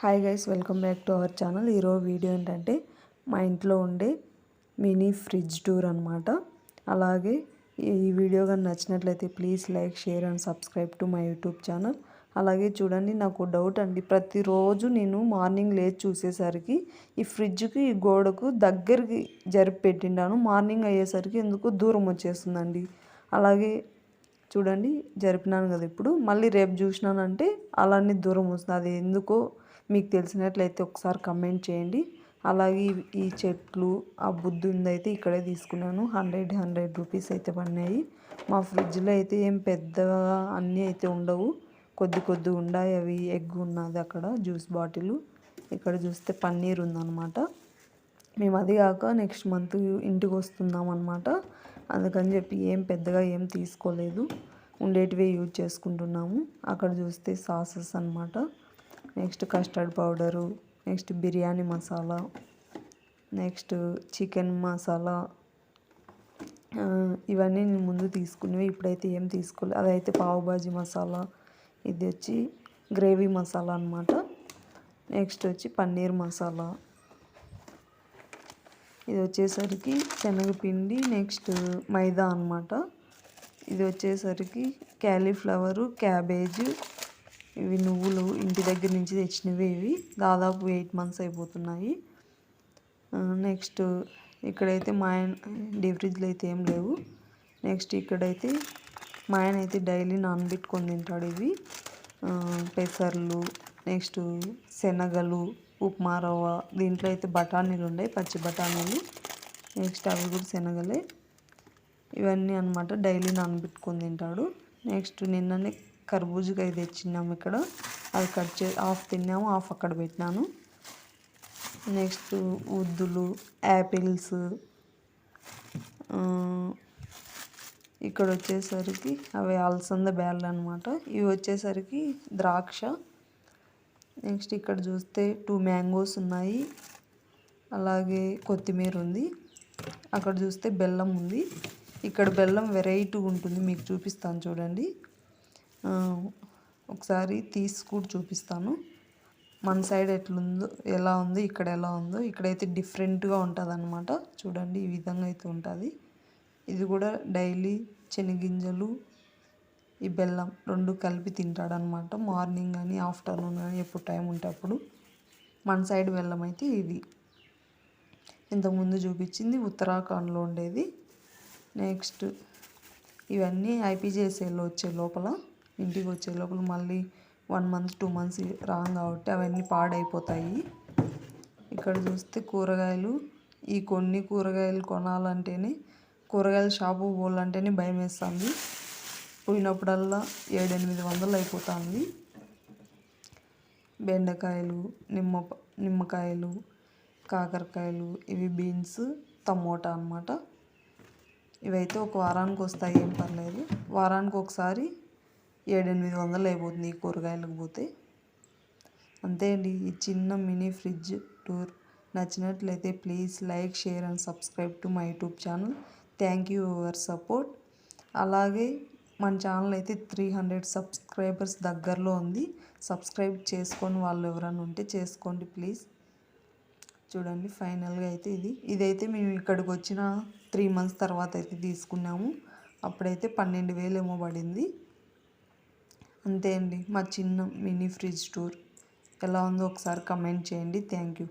Hi guys welcome back to our channel ఈరోజు video ఏంటంటే మా ఇంట్లో ఉండే మినీ ఫ్రిడ్జ్ టూర్ అనమాట అలాగే ఈ వీడియో కానీ నచ్చినట్లయితే please like share and subscribe to my YouTube channel అలాగే చూడండి నాకు డౌట్ అండి ప్రతిరోజు నేను మార్నింగ్ లేచి చూసేసరికి ఈ ఫ్రిడ్జ్కి ఈ గోడకు దగ్గరికి జరిపి పెట్టిండాను. మార్నింగ్ అయ్యేసరికి ఎందుకు దూరం వచ్చేస్తుందండి. అలాగే చూడండి జరిపినాను కదా ఇప్పుడు. మళ్ళీ రేపు చూసినానంటే అలానే దూరం వస్తుంది. అది ఎందుకో మీకు తెలిసినట్లయితే ఒకసారి కమెంట్ చేయండి. అలాగే ఈ చెట్లు ఆ బుద్ధుంది అయితే ఇక్కడే తీసుకున్నాను. హండ్రెడ్ హండ్రెడ్ రూపీస్ అయితే పడినాయి. మా ఫ్రిడ్జ్లో అయితే ఏం పెద్దగా అన్నీ అయితే ఉండవు. కొద్ది కొద్ది ఉన్నాయి అవి ఎగ్ ఉన్నది అక్కడ జ్యూస్ బాటిల్. ఇక్కడ చూస్తే పన్నీర్ ఉందన్నమాట. మేము అది కాక నెక్స్ట్ మంత్ ఇంటికి వస్తున్నాం అనమాట అందుకని చెప్పి ఏం పెద్దగా ఏం తీసుకోలేదు. ఉండేటివే యూజ్ చేసుకుంటున్నాము. అక్కడ చూస్తే సాసెస్ అనమాట next custard powder next biryani masala next chicken masala ఇవన్నీ నేను ముందు తీసుకునేవి ఇప్పుడైతే ఏం తీసుకోలేదు అదైతే పావుబాజీ మసాలా ఇది వచ్చి గ్రేవీ మసాలా అనమాట నెక్స్ట్ వచ్చి పన్నీర్ మసాలా. ఇది వచ్చేసరికి శనగపిండి నెక్స్ట్ మైదా అనమాట ఇది వచ్చేసరికి క్యాలీఫ్లవరు క్యాబేజ్ ఇవి నువ్వులు ఇంటి దగ్గర నుంచి తెచ్చినవి ఇవి. దాదాపు ఎయిట్ మంత్స్ అయిపోతున్నాయి. నెక్స్ట్ ఇక్కడైతే మా ఆయన డీ ఫ్రిడ్జ్లు అయితే ఏం లేవు. నెక్స్ట్ ఇక్కడైతే మా ఆయన అయితే డైలీ నానబెట్టుకొని తింటాడు ఇవి. పెసర్లు నెక్స్ట్ శనగలు ఉప్మా రవ్వ. దీంట్లో అయితే బఠానీలు ఉన్నాయి పచ్చి బఠానీలు. నెక్స్ట్ అవి కూడా శనగలే. ఇవన్నీ అనమాట డైలీ నానబెట్టుకొని తింటాడు. నెక్స్ట్ నిన్ననే కర్బూజకాయ తెచ్చినాము ఇక్కడ. అది కట్ చే హాఫ్ తిన్నాము హాఫ్ అక్కడ పెట్టినాను. నెక్స్ట్ ఉద్దులు యాపిల్స్ ఇక్కడ వచ్చేసరికి అవి అలసంద బ్యాళ్ళు అనమాట ఇవి వచ్చేసరికి ద్రాక్ష. నెక్స్ట్ ఇక్కడ చూస్తే టూ మ్యాంగోస్ ఉన్నాయి. అలాగే కొత్తిమీర ఉంది. అక్కడ చూస్తే బెల్లం ఉంది. ఇక్కడ బెల్లం వెరైటీ ఉంటుంది. మీకు చూపిస్తాను చూడండి. ఒకసారి తీసి కూడా చూపిస్తాను. మన సైడ్ ఎట్లుందో ఎలా ఉంది ఇక్కడ ఎలా ఉందో. ఇక్కడైతే డిఫరెంట్గా ఉంటుంది అనమాట చూడండి ఈ విధంగా అయితే ఉంటుంది. ఇది కూడా డైలీ శనగింజలు ఈ బెల్లం రెండు కలిపి తింటాడనమాట మార్నింగ్ కానీ ఆఫ్టర్నూన్ కానీ ఎప్పుడు టైం ఉంటే అప్పుడు. మన సైడ్ బెల్లం అయితే ఇది. ఇంతకుముందు చూపించింది ఉత్తరాఖండ్లో ఉండేది. నెక్స్ట్ ఇవన్నీ ఐపీజేసీలో వచ్చే లోపల ఇంటికి వచ్చే లోపల మళ్ళీ one month two months wrong కాబట్టి అవన్నీ పాడైపోతాయి. ఇక్కడ చూస్తే కూరగాయలు ఈ కొన్ని కూరగాయలు కొనాలంటేనే కూరగాయల షాపు పోవాలంటేనే భయం వేస్తుంది పోయినప్పుడల్లా ఏడెనిమిది వందలు అయిపోతుంది. బెండకాయలు నిమ్మ నిమ్మకాయలు కాకరకాయలు ఇవి బీన్స్ టమోటా అనమాట ఇవైతే ఒక వారానికి వస్తాయి ఏం పర్లేదు. వారానికి ఒకసారి ఏడెనిమిది వందలు అయిపోతుంది ఈ కూరగాయలకు పోతే. అంతే అండి ఈ చిన్న మినీ ఫ్రిడ్జ్ టూర్ నచ్చినట్లయితే please like share and subscribe to my YouTube channel. Thank you your support. అలాగే మన ఛానల్ అయితే త్రీ హండ్రెడ్ సబ్స్క్రైబర్స్ దగ్గరలో ఉంది. సబ్స్క్రైబ్ చేసుకొని వాళ్ళు ఎవరైనా ఉంటే చేసుకోండి ప్లీజ్. చూడండి ఫైనల్గా అయితే ఇది. ఇదైతే మేము ఇక్కడికి వచ్చిన త్రీ మంత్స్ తర్వాత అయితే తీసుకున్నాము. అప్పుడైతే పన్నెండు వేలు ఏమో పడింది. అంతే అండి మా చిన్న మినీ ఫ్రిడ్జ్ టూర్ ఎలా ఉందో ఒకసారి కమెంట్ చేయండి. Thank you.